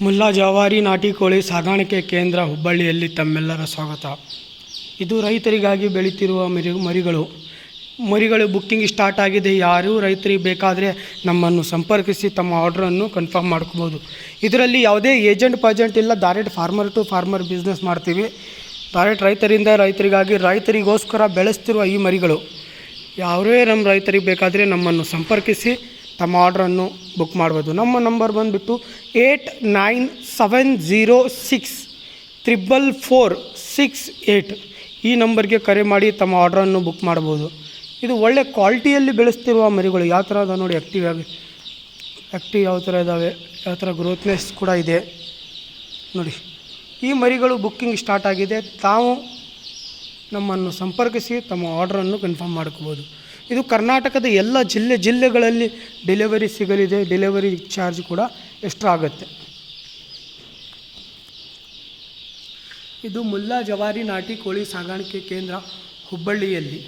ಮುಲ್ಲಾ ಜವಾರಿ ನಾಟಿ ಕೋಳಿ ಸಾಗಾಣಿಕೆ ಕೇಂದ್ರ ಹುಬ್ಬಳ್ಳಿಯಲ್ಲಿ ತಮ್ಮೆಲ್ಲರ ಸ್ವಾಗತ. ಇದು ರೈತರಿಗಾಗಿ ಬೆಳೀತಿರುವ ಮರಿ, ಮರಿಗಳು. ಮರಿಗಳು ಬುಕ್ಕಿಂಗ್ ಸ್ಟಾರ್ಟ್ ಆಗಿದೆ. ಯಾರೂ ರೈತರಿಗೆ ಬೇಕಾದರೆ ನಮ್ಮನ್ನು ಸಂಪರ್ಕಿಸಿ ತಮ್ಮ ಆರ್ಡ್ರನ್ನು ಕನ್ಫರ್ಮ್ ಮಾಡ್ಕೋಬೋದು. ಇದರಲ್ಲಿ ಯಾವುದೇ ಏಜೆಂಟ್ ಪಾಜೆಂಟ್ ಇಲ್ಲ. Direct farmer to farmer business ಮಾಡ್ತೀವಿ. ಡೈರೆಕ್ಟ್ ರೈತರಿಂದ ರೈತರಿಗಾಗಿ ರೈತರಿಗೋಸ್ಕರ ಬೆಳೆಸ್ತಿರುವ ಈ ಮರಿಗಳು. ಯಾರೇ ನಮ್ಮ ರೈತರಿಗೆ ಬೇಕಾದರೆ ನಮ್ಮನ್ನು ಸಂಪರ್ಕಿಸಿ ತಮ್ಮ ಆರ್ಡ್ರನ್ನು ಬುಕ್ ಮಾಡ್ಬೋದು. ನಮ್ಮ ನಂಬರ್ ಬಂದುಬಿಟ್ಟು eight nine seven zero six triple four six eight ಈ ನಂಬರ್ಗೆ ಕರೆ ಮಾಡಿ ತಮ್ಮ ಆರ್ಡ್ರನ್ನು ಬುಕ್ ಮಾಡ್ಬೋದು. ಇದು ಒಳ್ಳೆ ಕ್ವಾಲಿಟಿಯಲ್ಲಿ ಬೆಳೆಸ್ತಿರುವ ಮರಿಗಳು. ಯಾವ ಥರ ಅದ ನೋಡಿ ಆ್ಯಕ್ಟಿವ್ ಆಗಿ ಆ್ಯಕ್ಟಿವ್ ಯಾವ ಥರ ಇದ್ದಾವೆ ಯಾವ ಥರ ಗ್ರೋತ್ನೆಸ್ ಕೂಡ ಇದೆ. ನೋಡಿ, ಈ ಮರಿಗಳು ಬುಕ್ಕಿಂಗ್ ಸ್ಟಾರ್ಟ್ ಆಗಿದೆ. ತಾವು ನಮ್ಮನ್ನು ಸಂಪರ್ಕಿಸಿ ತಮ್ಮ ಆರ್ಡ್ರನ್ನು ಕನ್ಫರ್ಮ್ ಮಾಡ್ಕೋಬೋದು. ಇದು ಕರ್ನಾಟಕದ ಎಲ್ಲ ಜಿಲ್ಲೆ ಜಿಲ್ಲೆಗಳಲ್ಲಿ ಡೆಲಿವರಿ ಸಿಗಲಿದೆ, ಡೆಲಿವರಿ ಚಾರ್ಜ್ ಕೂಡ ಎಕ್ಸ್ಟ್ರಾ ಆಗುತ್ತೆ. ಇದು ಮುಲ್ಲಾ ಜವಾರಿ ನಾಟಿ ಕೋಳಿ ಸಾಗಾಣಿಕೆ ಕೇಂದ್ರ ಹುಬ್ಬಳ್ಳಿಯಲ್ಲಿ.